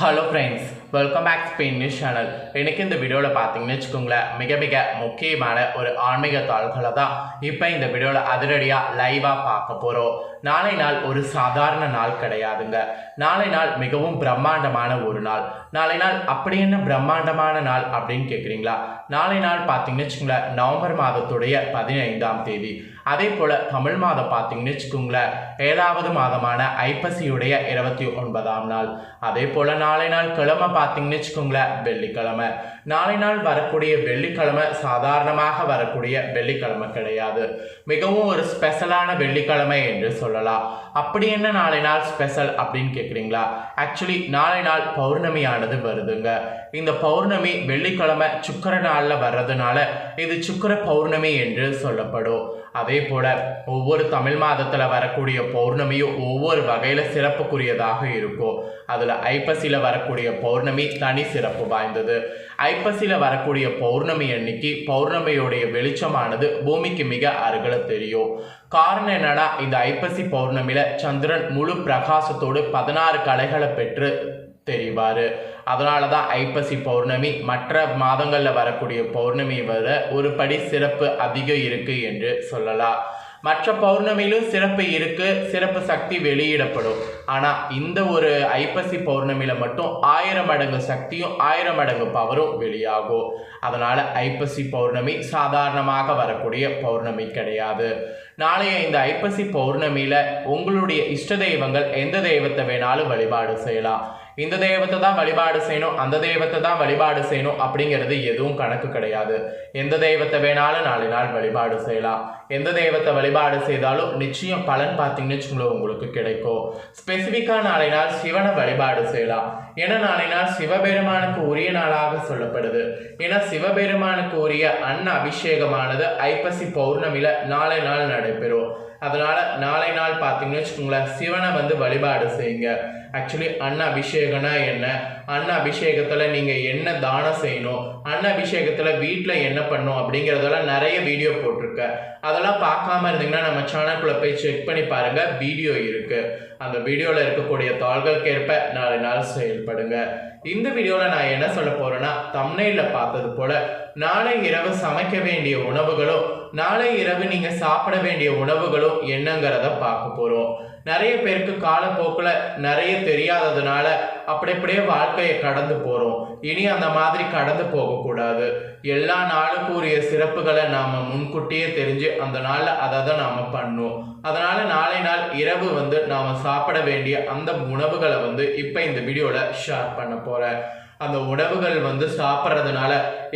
Hello friends welcome back Spain news channel எனக்கு இந்த வீடியோவில் பார்த்தீங்கன்னு வச்சுக்கோங்களேன் மிக மிக முக்கியமான ஒரு ஆன்மீக தாள்களை தான் இப்போ இந்த வீடியோவில் அதிரடியாக லைவாக பார்க்க போகிறோம் நாளை நாள் ஒரு சாதாரண நாள் கிடையாதுங்க. நாளை நாள் மிகவும் பிரம்மாண்டமான ஒரு நாள். நாளை நாள் அப்படி என்ன பிரம்மாண்டமான நாள் அப்படின்னு கேட்குறீங்களா நாளை நாள் பார்த்தீங்கன்னு வச்சுக்கோங்களேன் நவம்பர் மாதத்துடைய பதினைந்தாம் தேதி. அதே போல் தமிழ் மாதம் பார்த்தீங்கன்னு வச்சுக்கோங்களேன் ஏழாவது மாதமான ஐப்பசியுடைய இருபத்தி ஒன்பதாம் நாள். அதே போல் நான் நாளை நாள் கிழமை பார்த்தீங்கன்னு வச்சுக்கோங்களேன் வெள்ளிக்கிழமை. நாளை நாள் வரக்கூடிய வெள்ளிக்கிழமை சாதாரணமாக வரக்கூடிய வெள்ளிக்கிழமை கிடையாது. மிகவும் ஒரு ஸ்பெஷலான வெள்ளிக்கிழமை என்று சொல்லலாம். அப்படி என்ன நாளை நாள் ஸ்பெஷல் அப்படின்னு கேட்குறீங்களா ஆக்சுவலி நாளை நாள் பௌர்ணமியானது வருதுங்க. இந்த பௌர்ணமி வெள்ளிக்கிழமை சுக்கர நாளில் வர்றதுனால இது சுக்கர பௌர்ணமி என்று சொல்லப்படும். அதே போல் ஒவ்வொரு தமிழ் மாதத்தில் வரக்கூடிய பௌர்ணமியும் ஒவ்வொரு வகையில் சிறப்புக்குரியதாக இருக்கும். அதில் ஐப்பசியில் வரக்கூடிய பௌர்ணமி தனி சிறப்பு வாய்ந்தது. ஐப்பசியில் வரக்கூடிய பௌர்ணமி அன்னைக்கு பௌர்ணமியுடைய வெளிச்சமானது பூமிக்கு மிக அருகில் தெரியும். காரணம் என்னன்னா இந்த ஐப்பசி பௌர்ணமியில் சந்திரன் முழு பிரகாசத்தோடு பதினாறு கலைகளை பெற்று தெரிவார். அதனால தான் ஐப்பசி பௌர்ணமி மற்ற மாதங்களில் வரக்கூடிய பௌர்ணமி வர ஒரு படி சிறப்பு அதிகம் இருக்குது என்று சொல்லலாம். மற்ற பௌர்ணமியிலும் சிறப்பு இருக்குது சிறப்பு சக்தி வெளியிடப்படும். ஆனால் இந்த ஒரு ஐப்பசி பௌர்ணமியில் மட்டும் ஆயிரம் மடங்கு சக்தியும் ஆயிரம் மடங்கு பவரும் வெளியாகும். அதனால் ஐப்பசி பௌர்ணமி சாதாரணமாக வரக்கூடிய பௌர்ணமி கிடையாது. நாளைய இந்த ஐப்பசி பௌர்ணமியில் உங்களுடைய இஷ்ட தெய்வங்கள் எந்த தெய்வத்தை வேணாலும் வழிபாடு செய்யலாம். இந்த தெய்வத்தை தான் வழிபாடு செய்யணும் அந்த தெய்வத்தை தான் வழிபாடு செய்யணும் அப்படிங்கிறது எதுவும் கணக்கு கிடையாது. எந்த தெய்வத்தை வேணாலும் நாளை நாள் வழிபாடு செய்யலாம். எந்த தெய்வத்தை வழிபாடு செய்தாலும் நிச்சயம் பலன் பார்த்தீங்கன்னு வச்சுக்கோங்களேன் உங்களுக்கு கிடைக்கும். ஸ்பெசிஃபிக்காக நாளை நாள் சிவனை வழிபாடு செய்யலாம். ஏன்னா நாளை நாள் சிவபெருமானுக்கு உரிய நாளாக சொல்லப்படுது. ஏன்னா சிவபெருமானுக்கு உரிய அன்ன அபிஷேகமானது ஐப்பசி பௌர்ணமியில் நாளை நாள் நடைபெறும். அதனால நாளை நாள் பார்த்தீங்கன்னு வச்சுக்கோங்களேன் சிவனை வந்து வழிபாடு செய்யுங்க. ஆக்சுவலி அன்ன அபிஷேகம்னா என்ன? அன்ன அபிஷேகத்தில் நீங்கள் என்ன தானம் செய்யணும்? அன்ன அபிஷேகத்தில் வீட்டில் என்ன பண்ணணும்? அப்படிங்கிறதெல்லாம் நிறைய வீடியோ போட்டிருக்கேன். அதெல்லாம் பார்க்காம இருந்தீங்கன்னா நம்ம சேனல்குள்ளே போய் செக் பண்ணி பாருங்கள் வீடியோ இருக்குது அந்த வீடியோவில் இருக்கக்கூடிய தாள்களுக்கேற்ப நாலு நாள் செயல்படுங்க. இந்த வீடியோவில் நான் என்ன சொல்ல போகிறேன்னா தம்னையில் பார்த்தது போல் நாளை இரவு சமைக்க வேண்டிய உணவுகளும் நாளை இரவு நீங்கள் சாப்பிட வேண்டிய உணவுகளும் என்னங்கிறத பார்க்க போகிறோம் நிறைய பேருக்கு காலப்போக்கில் நிறைய தெரியாததுனால அப்படி அப்படியே வாழ்க்கையை கடந்து போகிறோம் இனி அந்த மாதிரி கடந்து போகக்கூடாது எல்லா நாளுக்கும் உரிய சிறப்புகளை நாம் முன்கூட்டியே தெரிஞ்சு அந்த நாளில் அதை தான் நாம் பண்ணுவோம். அதனால் நாளை நாள் இரவு வந்து நாம் சாப்பிட வேண்டிய அந்த உணவுகளை வந்து இப்போ இந்த வீடியோவில் ஷேர் பண்ண போகிறேன் அந்த உணவுகள் வந்து சாப்பிட்றதுனால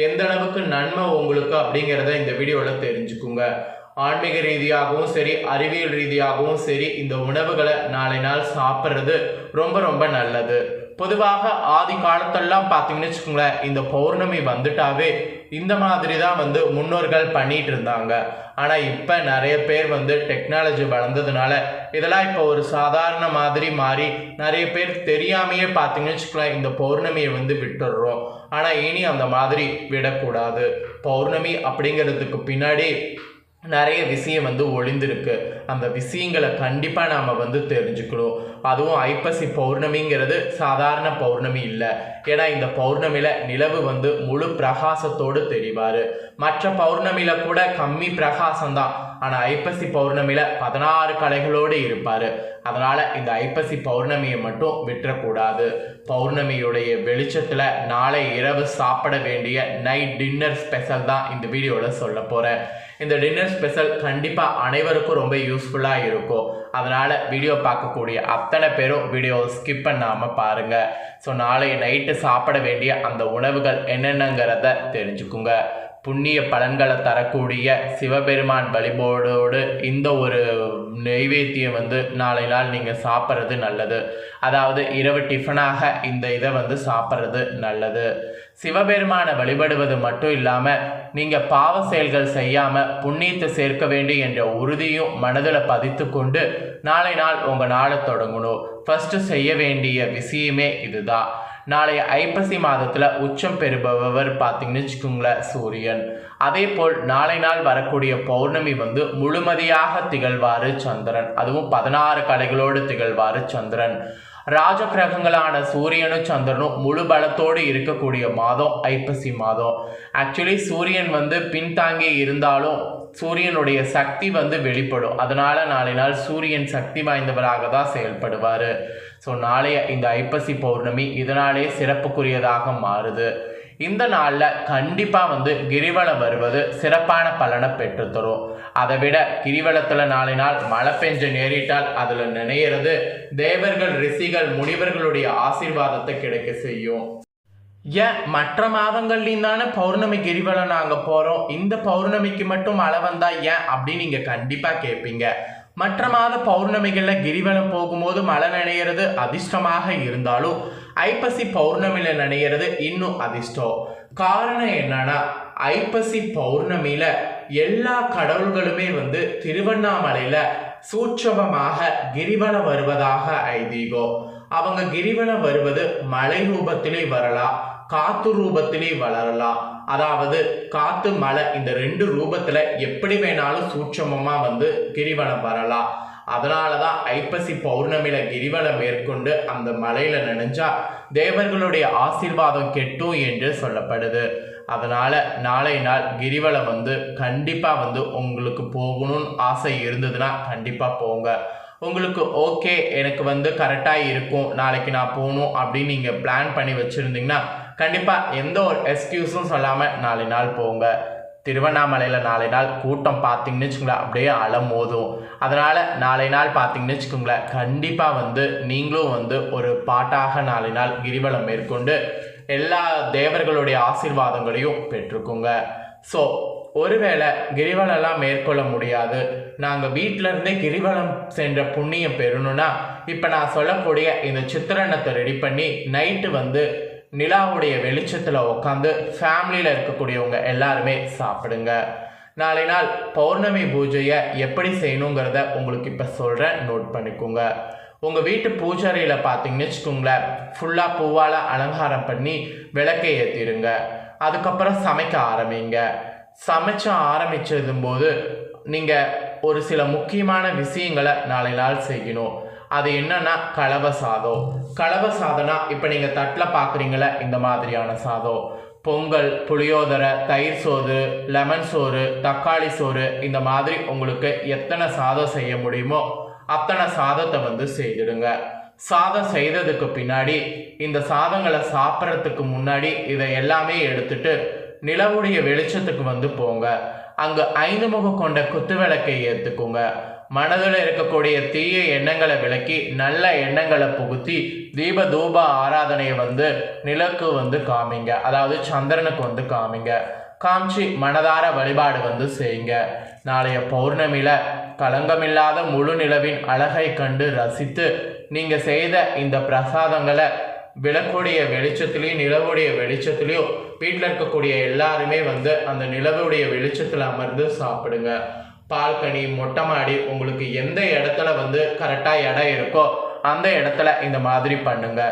எந்த அளவுக்கு நன்மை உங்களுக்கு அப்படிங்கிறத இந்த வீடியோவில் தெரிஞ்சுக்குங்க. ஆன்மீக ரீதியாகவும் சரி அறிவியல் ரீதியாகவும் சரி இந்த உணவுகளை நாளை நாள் சாப்பிட்றது ரொம்ப ரொம்ப நல்லது. பொதுவாக ஆதி காலத்தெல்லாம் பார்த்தீங்கன்னு வச்சுக்கோங்களேன் இந்த பௌர்ணமி வந்துட்டாவே இந்த மாதிரி தான் வந்து முன்னோர்கள் பண்ணிட்டு இருந்தாங்க. ஆனால் இப்போ நிறைய பேர் வந்து டெக்னாலஜி வளர்ந்ததுனால இதெல்லாம் இப்போ ஒரு சாதாரண மாதிரி மாறி நிறைய பேர் தெரியாமையே பார்த்தீங்கன்னு வச்சுக்கலாம் இந்த பௌர்ணமியை வந்து விட்டுடுறோம். ஆனால் இனி அந்த மாதிரி விடக்கூடாது. பௌர்ணமி அப்படிங்கிறதுக்கு பின்னாடி நிறைய விஷயம் வந்து ஒளிந்திருக்கு. அந்த விஷயங்களை கண்டிப்பாக நாம் வந்து தெரிஞ்சுக்கணும். அதுவும் ஐப்பசி பௌர்ணமிங்கிறது சாதாரண பௌர்ணமி இல்லை. ஏன்னா இந்த பௌர்ணமியில் நிலவு வந்து முழு பிரகாசத்தோடு தெரிவார். மற்ற பௌர்ணமியில் கூட கம்மி பிரகாசம் தான் ஆனால் ஐப்பசி பௌர்ணமியில் பதினாறு கலைகளோடு இருப்பார். அதனால் இந்த ஐப்பசி பௌர்ணமியை மட்டும் விட்டுறக்கூடாது. பௌர்ணமியுடைய வெளிச்சத்தில் நாளை இரவு சாப்பிட வேண்டிய நைட் டின்னர் ஸ்பெஷல் தான் இந்த வீடியோவில் சொல்ல போகிறேன் இந்த டின்னர் ஸ்பெஷல் கண்டிப்பாக அனைவருக்கும் ரொம்ப யூஸ்ஃபுல்லாக இருக்கும். அதனால் வீடியோ பார்க்கக்கூடிய அத்தனை பேரும் வீடியோ ஸ்கிப் பண்ணாமல் பாருங்கள் ஸோ நாளை நைட்டு சாப்பிட வேண்டிய அந்த உணவுகள் என்னென்னங்கிறத தெரிஞ்சுக்குங்க. புண்ணிய பலன்களை தரக்கூடிய சிவபெருமான் வழிபாடோடு இந்த ஒரு நெய்வேத்தியம் வந்து நாளை நாள் நீங்கள் சாப்பிட்றது நல்லது. அதாவது இரவு டிஃபனாக இந்த இதை வந்து சாப்பிட்றது நல்லது. சிவபெருமானை வழிபடுவது மட்டும் இல்லாமல் நீங்கள் பாவ செயல்கள் செய்யாமல் புண்ணியத்தை சேர்க்க வேண்டும் என்ற உறுதியும் மனதில் பதித்து கொண்டு நாளை நாள் உங்கள் நாளை தொடங்கணும். ஃபஸ்ட்டு செய்ய வேண்டிய விஷயமே இதுதான். நாளைய ஐப்பசி மாதத்தில் உச்சம் பெறுபவர் பார்த்தீங்கன்னு வச்சுக்கோங்களேன் சூரியன். அதே போல் நாளை நாள் வரக்கூடிய பௌர்ணமி வந்து முழுமதியாக திகழ்வாரு சந்திரன். அதுவும் பதினாறு கலைகளோடு திகழ்வாரு சந்திரன். ராஜ கிரகங்களான சூரியனும் சந்திரனும் முழு பலத்தோடு இருக்கக்கூடிய மாதம் ஐப்பசி மாதம். ஆக்சுவலி சூரியன் வந்து பின்தாங்கி இருந்தாலும் சூரியனுடைய சக்தி வந்து வெளிப்படும். அதனால நாளை நாள் சூரியன் சக்தி வாய்ந்தவராக தான் செயல்படுவார். ஸோ நாளைய இந்த ஐப்பசி பௌர்ணமி இதனாலே சிறப்புக்குரியதாக மாறுது. இந்த நாளில் கண்டிப்பாக வந்து கிரிவலம் வருவது சிறப்பான பலனை பெற்றுத்தரும். அதை விட கிரிவலத்தில் நாளை நாள் மழை பெஞ்சு நேரிட்டால் அதில் நினைகிறது தேவர்கள் ரிஷிகள் முனிவர்களுடைய ஆசீர்வாதத்தை கிடைக்க செய்யும். ஏன் மற்ற மாதங்கள்லையும் தானே பௌர்ணமி கிரிவலம் நாங்கள் போகிறோம் இந்த பௌர்ணமிக்கு மட்டும் மழை வந்தால் ஏன் அப்படின்னு நீங்கள் கண்டிப்பாக கேட்பீங்க மற்ற மாத பௌர்ணமிகளில் கிரிவலம் போகும்போது மழை நினைகிறது அதிர்ஷ்டமாக இருந்தாலும் ஐப்பசி பௌர்ணமியில் நினைகிறது இன்னும் அதிர்ஷ்டம். காரணம் என்னன்னா ஐப்பசி பௌர்ணமியில் எல்லா கடவுள்களுமே வந்து திருவண்ணாமலையில் சூட்சமமாக கிரிவலம் வருவதாக ஐதீகம். அவங்க கிரிவலம் வருவது மலை ரூபத்திலே வரலாம் காத்து ரூபத்திலே வளரலாம். அதாவது காத்து மலை இந்த ரெண்டு ரூபத்துல எப்படி வேணாலும் சூட்சமமா வந்து கிரிவலம் வரலாம். அதனால தான் ஐப்பசி பௌர்ணமியில கிரிவலம் மேற்கொண்டு அந்த மலையில நினைஞ்சா தேவர்களுடைய ஆசீர்வாதம் கெட்டும் என்று சொல்லப்படுது. அதனால நாளை நாள் கிரிவலம் வந்து கண்டிப்பா வந்து உங்களுக்கு போகணும்னு ஆசை இருந்ததுன்னா கண்டிப்பா போங்க. உங்களுக்கு ஓகே எனக்கு வந்து கரெக்டாக இருக்கும் நாளைக்கு நான் போகணும் அப்படின்னு நீங்கள் பிளான் பண்ணி வச்சுருந்தீங்கன்னா கண்டிப்பாக எந்த ஒரு எக்ஸ்கியூஸும் சொல்லாமல் நாளை நாள் போங்க. திருவண்ணாமலையில் நாளை நாள் கூட்டம் பார்த்தீங்கன்னு வச்சுக்கோங்களேன் அப்படியே அலமோதும். அதனால் நாளை நாள் பார்த்தீங்கன்னு வச்சுக்கோங்களேன் கண்டிப்பாக வந்து நீங்களும் வந்து ஒரு பாட்டாக நாளை நாள் கிரிவலம் மேற்கொண்டு எல்லா தேவர்களுடைய ஆசீர்வாதங்களையும் பெற்றுக்கோங்க. ஸோ ஒருவேளை கிரிவலம்லாம் மேற்கொள்ள முடியாது. நாங்கள் வீட்டிலருந்தே கிரிவலம் சென்ற புண்ணியம் பெறணும்னா இப்போ நான் சொல்லக்கூடிய இந்த சித்திரணத்தை ரெடி பண்ணி நைட்டு வந்து நிலாவுடைய வெளிச்சத்தில் உட்காந்து ஃபேமிலியில் இருக்கக்கூடியவங்க எல்லாருமே சாப்பிடுங்க. நாளை நாள் பௌர்ணமி பூஜையை எப்படி செய்யணுங்கிறத உங்களுக்கு இப்போ சொல்கிறேன் நோட் பண்ணிக்கோங்க. உங்கள் வீட்டு பூஜாரியில் பார்த்தீங்கன்னு வச்சுக்கோங்களேன் ஃபுல்லாக பூவால் அலங்காரம் பண்ணி விளக்கை ஏற்றிடுங்க அதுக்கப்புறம் சமைக்க ஆரம்பிங்க. சமைச்ச ஆரம்பிச்சதும் போது நீங்கள் ஒரு சில முக்கியமான விஷயங்களை நாளை நாள் செய்யணும். அது என்னன்னா கலவை சாதம். கலவை சாதம்னா இப்போ நீங்கள் தட்டில் பார்க்குறீங்கள இந்த மாதிரியான சாதம். பொங்கல் புளியோதரை தயிர் சோறு லெமன் சோறு தக்காளி சோறு இந்த மாதிரி உங்களுக்கு எத்தனை சாதம் செய்ய முடியுமோ அத்தனை சாதத்தை வந்து செய்திடுங்க. சாதம் செய்ததுக்கு பின்னாடி இந்த சாதங்களை சாப்பிட்றதுக்கு முன்னாடி இதை எல்லாமே எடுத்துட்டு நிலவுடைய வெளிச்சத்துக்கு வந்து போங்க. அங்கு ஐந்து முகம் கொண்ட குத்து விளக்கை ஏற்றுக்குங்க மனதில் இருக்கக்கூடிய தீய எண்ணங்களை விளக்கி நல்ல எண்ணங்களை புகுத்தி தீப தூப ஆராதனையை வந்து நிலக்கு வந்து காமிங்க. அதாவது சந்திரனுக்கு வந்து காமிங்க. காமிச்சு மனதார வழிபாடு வந்து செய்யுங்க. நாளைய பௌர்ணமியில் களங்கமில்லாத முழு நிலவின் அழகை கண்டு ரசித்து நீங்கள் செய்த இந்த பிரசாதங்களை விளக்குடைய வெளிச்சத்துலேயும் நிலவுடைய வெளிச்சத்துலேயும் வீட்டில் இருக்கக்கூடிய எல்லாருமே வந்து அந்த நிலவுடைய வெளிச்சத்தில் அமர்ந்து சாப்பிடுங்க. பால்கனி மொட்டை மாடி உங்களுக்கு எந்த இடத்துல வந்து கரெக்டாக இடம் இருக்கோ அந்த இடத்துல இந்த மாதிரி பண்ணுங்க.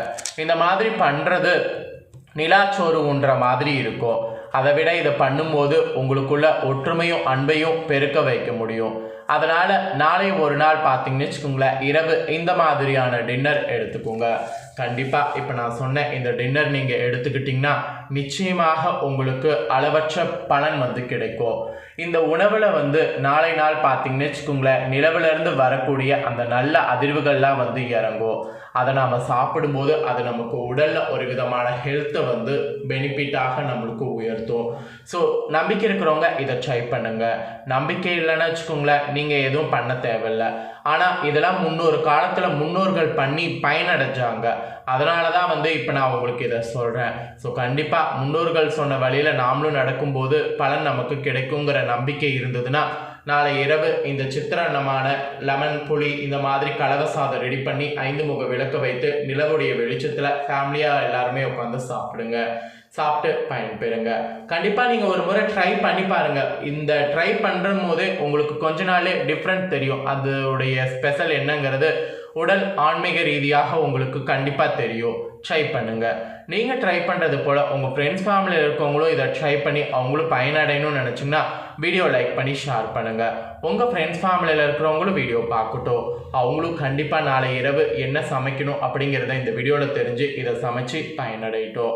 இந்த மாதிரி பண்ணுறது நிலாச்சோறு உண்ற மாதிரி இருக்கும். அதை விட இதை பண்ணும்போது உங்களுக்குள்ள ஒற்றுமையும் அன்பையும் பெருக்க வைக்க முடியும். அதனால் நாளை ஒரு நாள் பார்த்தீங்கன்னு வச்சுக்கோங்களேன் இரவு இந்த மாதிரியான டின்னர் எடுத்துக்கோங்க. கண்டிப்பாக இப்போ நான் சொன்ன இந்த டின்னர் நீங்கள் எடுத்துக்கிட்டிங்கன்னா நிச்சயமாக உங்களுக்கு அளவற்ற பலன் வந்து கிடைக்கும். இந்த உணவில் வந்து நாளை நாள் பார்த்தீங்கன்னு வச்சுக்கோங்களேன் நிலவுலேருந்து வரக்கூடிய அந்த நல்ல அதிர்வுகள்லாம் வந்து இறங்கும். அதை நாம் சாப்பிடும்போது அது நமக்கு உடலில் ஒரு விதமான ஹெல்த்தை வந்து பெனிஃபிட்டாக நம்மளுக்கு உயர்த்தும். ஸோ நம்பிக்கை இருக்கிறவங்க இதை ட்ரை பண்ணுங்க. நம்பிக்கை இல்லைன்னு வச்சுக்கோங்களேன் நீங்கள் எதுவும் பண்ண தேவையில்ல. ஆனால் இதெல்லாம் முன்னொரு காலத்தில் முன்னோர்கள் பண்ணி பயனடைஞ்சாங்க. அதனால தான் வந்து இப்போ நான் உங்களுக்கு இதை சொல்கிறேன் ஸோ கண்டிப்பாக முன்னோர்கள் சொன்ன வழியில் நாமளும் நடக்கும்போது பலன் நமக்கு கிடைக்குங்கிற நம்பிக்கை இருந்ததுன்னா நாளை இரவு இந்த சித்திரன்னமான லெமன் புளி இந்த மாதிரி கலவை சாதம் ரெடி பண்ணி ஐந்து முக விளக்க வைத்து நிலவுடைய வெளிச்சத்தில் ஃபேமிலியாக எல்லாருமே உட்காந்து சாப்பிடுங்க. சாப்பிட்டு பயன்பெறுங்க. கண்டிப்பாக நீங்கள் ஒரு முறை ட்ரை பண்ணி பாருங்கள் இந்த ட்ரை பண்ணுற போதே உங்களுக்கு கொஞ்ச நாளே டிஃப்ரெண்ட் தெரியும். அதோடைய ஸ்பெஷல் என்னங்கிறது உடல் ஆன்மீக ரீதியாக உங்களுக்கு கண்டிப்பாக தெரியும். ட்ரை பண்ணுங்கள் நீங்கள் ட்ரை பண்ணுறது போல் உங்கள் ஃப்ரெண்ட்ஸ் ஃபேமிலியில் இருக்கவங்களும் இதை ட்ரை பண்ணி அவங்களும் பயனடையணும்னு நினச்சிங்கன்னா வீடியோ லைக் பண்ணி ஷேர் பண்ணுங்கள் உங்கள் ஃப்ரெண்ட்ஸ் ஃபேமிலியில் இருக்கிறவங்களும் வீடியோ பார்க்கட்டும். அவங்களும் கண்டிப்பாக நாளை இரவு என்ன சமைக்கணும் அப்படிங்கிறத இந்த வீடியோவில் தெரிஞ்சு இதை சமைச்சு பயனடையட்டும்.